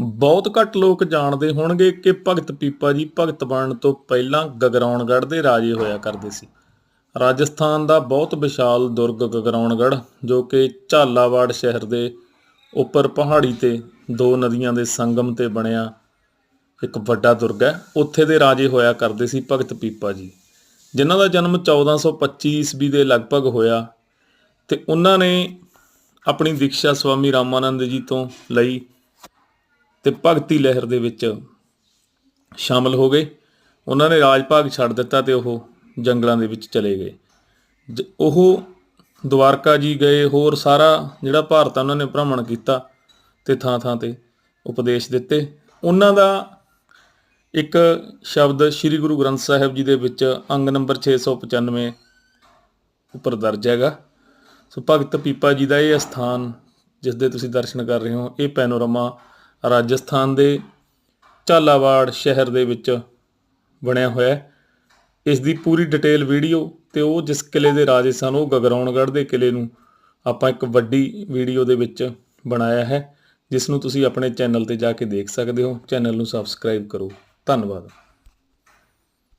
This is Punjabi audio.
ਬਹੁਤ ਘੱਟ ਲੋਕ ਜਾਣਦੇ ਹੋਣਗੇ ਕਿ ਭਗਤ ਪੀਪਾ ਜੀ ਭਗਤ ਬਣਨ ਤੋਂ ਪਹਿਲਾਂ ਗਗਰਾਉਣਗੜ੍ਹ ਦੇ ਰਾਜੇ ਹੋਇਆ ਕਰਦੇ ਸੀ। ਰਾਜਸਥਾਨ ਦਾ ਬਹੁਤ ਵਿਸ਼ਾਲ ਦੁਰਗ ਗਗਰਾਉਣਗੜ੍ਹ ਜੋ ਕਿ ਝਾਲਾਵਾੜ ਸ਼ਹਿਰ ਦੇ ਉੱਪਰ ਪਹਾੜੀ ਤੇ ਦੋ ਨਦੀਆਂ ਦੇ ਸੰਗਮ ਤੇ ਬਣਿਆ ਇੱਕ ਵੱਡਾ ਦੁਰਗ ਹੈ। ਉੱਥੇ ਦੇ ਰਾਜੇ ਹੋਇਆ ਕਰਦੇ ਸੀ ਭਗਤ ਪੀਪਾ ਜੀ, ਜਿਨ੍ਹਾਂ ਦਾ ਜਨਮ 1425 ਈਸਵੀ ਦੇ ਲਗਭਗ ਹੋਇਆ ਤੇ ਉਹਨਾਂ ਨੇ ਆਪਣੀ ਦੀਕਸ਼ਾ ਸਵਾਮੀ ਰਾਮਾਨੰਦ ਜੀ ਤੋਂ ਲਈ ਤੇ ਭਗਤੀ ਲਹਿਰ ਦੇ ਵਿੱਚ ਸ਼ਾਮਲ ਹੋ ਗਏ। ਉਹਨਾਂ ਨੇ ਰਾਜ ਭਾਗ ਛੱਡ ਦਿੱਤਾ ਤੇ ਉਹ ਜੰਗਲਾਂ ਦੇ ਵਿੱਚ ਚਲੇ ਗਏ। ਉਹ ਦਵਾਰਕਾ ਜੀ ਗਏ, ਹੋਰ ਸਾਰਾ ਜਿਹੜਾ ਭਾਰਤ ਉਹਨਾਂ ਨੇ ਭ੍ਰਮਣ ਕੀਤਾ ਤੇ ਥਾਂ ਥਾਂ ਤੇ ਉਪਦੇਸ਼ ਦਿੱਤੇ। ਉਹਨਾਂ ਦਾ ਇੱਕ ਸ਼ਬਦ ਸ੍ਰੀ ਗੁਰੂ ਗ੍ਰੰਥ ਸਾਹਿਬ ਜੀ ਦੇ ਵਿੱਚ ਅੰਗ ਨੰਬਰ 695 ਉੱਪਰ ਦਰਜ ਹੈਗਾ। ਸੋ ਭਗਤ ਪੀਪਾ ਜੀ ਦਾ ਇਹ ਅਸਥਾਨ, ਜਿਸ ਦੇ ਤੁਸੀਂ ਦਰਸ਼ਨ ਕਰ ਰਹੇ ਹੋ, ਇਹ ਪੈਨੋਰਾਮਾ ਰਾਜਸਥਾਨ ਦੇ ਝਾਲਾਵਾੜ ਸ਼ਹਿਰ ਦੇ ਵਿੱਚ ਬਣਿਆ ਹੋਇਆ ਹੈ। ਇਸ ਦੀ ਪੂਰੀ ਡਿਟੇਲ ਵੀਡੀਓ ਤੇ ਉਹ ਜਿਸ ਕਿਲੇ ਦੇ ਰਾਜੇ ਸਨ, ਉਹ ਗਗਰਾਉਣਗੜ੍ਹ ਦੇ ਕਿਲੇ ਨੂੰ ਆਪਾਂ ਇੱਕ ਵੱਡੀ ਵੀਡੀਓ ਦੇ ਵਿੱਚ ਬਣਾਇਆ ਹੈ, ਜਿਸ ਨੂੰ ਤੁਸੀਂ ਆਪਣੇ ਚੈਨਲ ਤੇ ਜਾ ਕੇ ਦੇਖ ਸਕਦੇ ਹੋ। ਚੈਨਲ ਨੂੰ ਸਬਸਕ੍ਰਾਈਬ ਕਰੋ। ਧੰਨਵਾਦ।